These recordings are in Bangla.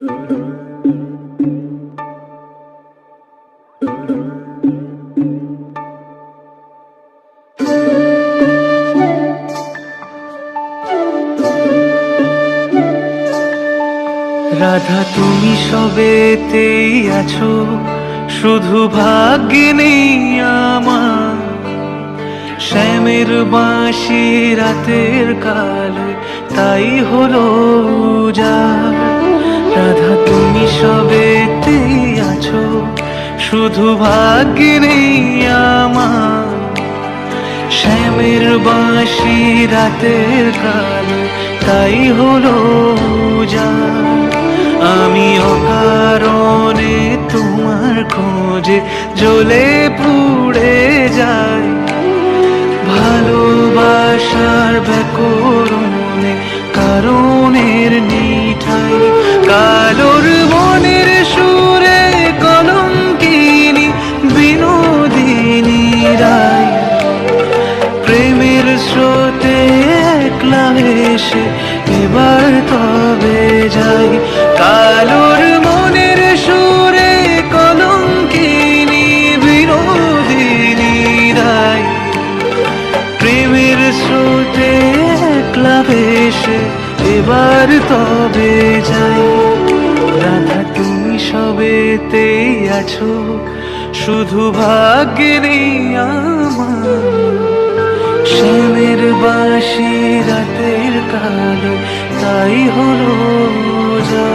রাধা, তুমি সবেতেই আছো, শুধু ভাগ্যে নেই আমার। শ্যামের বাঁশি রাতের কালো, তাই হলো উজাড়। রাধা, তুমি সবেতেই আছো। শুধু ভাগ্যে নেই আমার। শ্যামের বাঁশি রাতের কাল তাই হলো উজাড় আমি অকারণে তোমার খোঁজে জ্বলে পুড়ে যাই। ভালোবাসার ব্যাকরণে একলা এসে এবার তবে যাই। কালোর মনের সুরে কলঙ্কিনী বিনোদিনী রায় প্রেমের স্রোতে একলা ভেসে এবার তবে যাই। রাধা তুমি সবেতেই আছো? শুধু ভাগ্যে নেই আমার। শ্যামের বাসি রাতের কালো তাই হলো যা।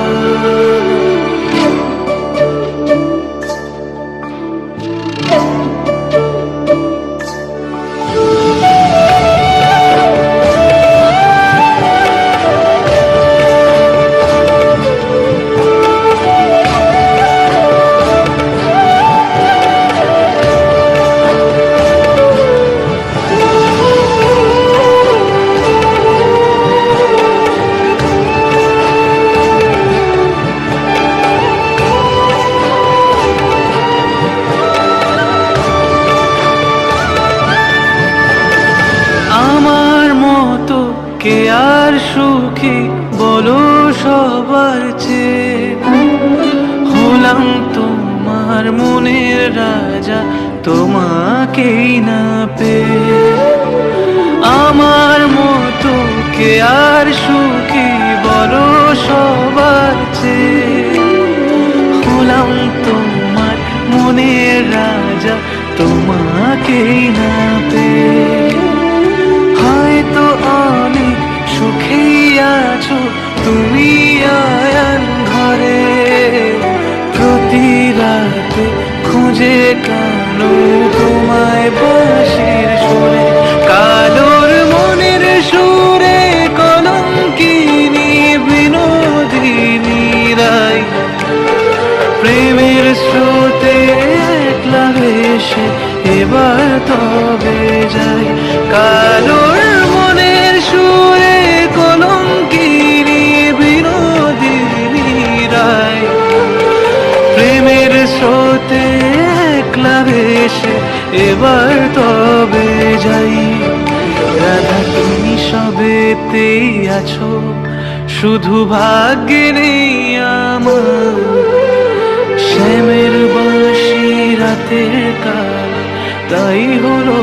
চেয়ে হলাম তোমার মনের রাজা, তোমাকেই না পেয়ে। আমার মতো কে আর সুখী বলো সবার হলাম তোমার মনের রাজা, তোমাকেই না পেয়ে। হয়তো অনেক সুখেই আছো, তুমি খুঁজে কানো তোমায় বাঁশির সুরে, কালোর মনের সুরে কলঙ্কিনী বিনোদিনী রায় প্রেমের স্রোতে একলা ভেসে এবার তবে যাই কালোর আবার তবে যাই। রাধা, তুমি সবেতে আছো, শুধু ভাগ্যে নেই আমার। শ্যামের বাসি রাতের কাল, তাই হলো